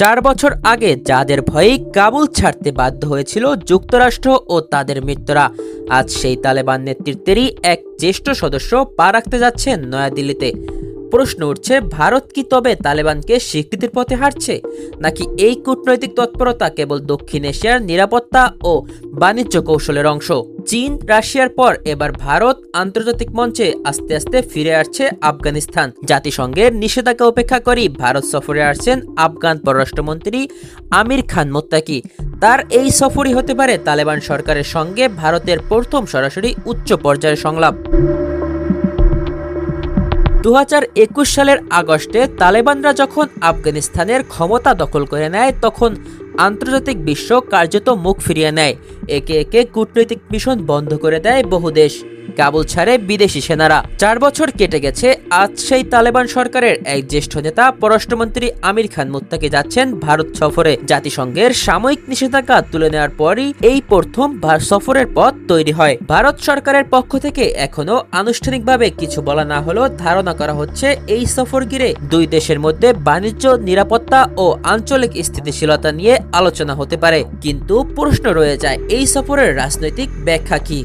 চার বছর আগে যাদের ভয়েই কাবুল ছাড়তে বাধ্য হয়েছিল যুক্তরাষ্ট্র ও তাদের মিত্ররা, আজ সেই তালেবান নেতৃত্বেরই এক জ্যেষ্ঠ সদস্য পা রাখতে যাচ্ছেন নয়াদিল্লিতে। প্রশ্ন উঠছে, ভারত কি তবে তালেবানকে স্বীকৃতির পথে হাঁটছে নাকি এই কূটনৈতিক তৎপরতা কেবল দক্ষিণ এশিয়ার নিরাপত্তা ও বাণিজ্য কৌশলের অংশ? চীন, রাশিয়ার পর এবার ভারত আন্তর্জাতিক মঞ্চে আস্তে আস্তে ফিরে আসছে আফগানিস্তান। জাতিসংঘের নিষেধাজ্ঞা উপেক্ষা করেই ভারত সফরে আসছেন আফগান পররাষ্ট্রমন্ত্রী আমির খান মোত্তাকি। তার এই সফরই হতে পারে তালেবান সরকারের সঙ্গে ভারতের প্রথম সরাসরি উচ্চ পর্যায়ের সংলাপ। দু হাজার একুশ সালের আগস্টে তালেবানরা যখন আফগানিস্তানের ক্ষমতা দখল করে নেয়, তখন আন্তর্জাতিক বিশ্ব কার্যত মুখ ফিরিয়ে নেয়। একে একে কূটনৈতিক মিশন বন্ধ করে দেয় বহু দেশ। কাবুল ছাড়ে বিদেশি সেনারা। চার বছর কেটে গেছে, আজ সেই তালেবান সরকারের এক জ্যেষ্ঠ নেতা পররাষ্ট্রমন্ত্রী আমির খান মুত্তাকি যাচ্ছেন ভারত সফরে। জাতিসংঘের সাময়িক নিষেধাজ্ঞা তুলে নেওয়ার পরই এই প্রথম সফরের পথ তৈরি হয়। ভারত সরকারের পক্ষ থেকে এখনও আনুষ্ঠানিকভাবে কিছু বলা না হলেও ধারণা করা হচ্ছে, এই সফর ঘিরে দুই দেশের মধ্যে বাণিজ্য, নিরাপত্তা ও আঞ্চলিক স্থিতিশীলতা নিয়ে আলোচনা হতে পারে। কিন্তু প্রশ্ন রয়ে যায়, এই সফরের রাজনৈতিক ব্যাখ্যা কি?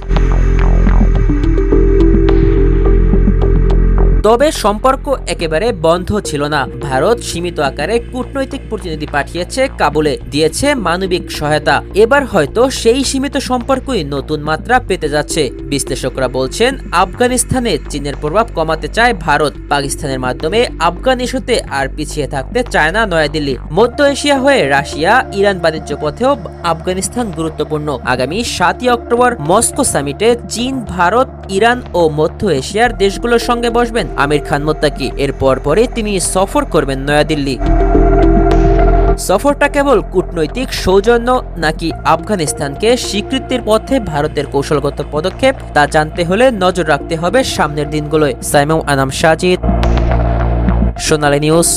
তবে সম্পর্ক একেবারে বন্ধ ছিল না। ভারত সীমিত আকারে কূটনৈতিক প্রতিনিধি পাঠিয়েছে কাবুলে, দিয়েছে মানবিক সহায়তা। এবার হয়তো সেই সীমিত সম্পর্কই নতুন মাত্রা পেতে যাচ্ছে। বিশ্লেষকরা বলছেন, আফগানিস্তানে চীনের প্রভাব কমাতে চায় ভারত। পাকিস্তানের মাধ্যমে আফগান ইস্যুতে আর পিছিয়ে থাকতে চায় না নয়াদিল্লি। মধ্য এশিয়া হয়ে রাশিয়া, ইরান বাণিজ্য পথেও আফগানিস্তান গুরুত্বপূর্ণ। আগামী সাতই অক্টোবর মস্কো সামিটে চীন ভারত ইরান ও মধ্য এশিয়ার দেশগুলোর সঙ্গে বসবেন আমির খান মোত্তাকি। এর পরপরে তিনি সফর করবেন নয়াদিল্লি। সফরটা কেবল কূটনৈতিক সৌজন্য নাকি আফগানিস্তানকে স্বীকৃতির পথে ভারতের কৌশলগত পদক্ষেপ তা জানতে হলে নজর রাখতে হবে সামনের দিনগুলোয়। সাইমম আনাম সাজিদ, সোনালী নিউজ।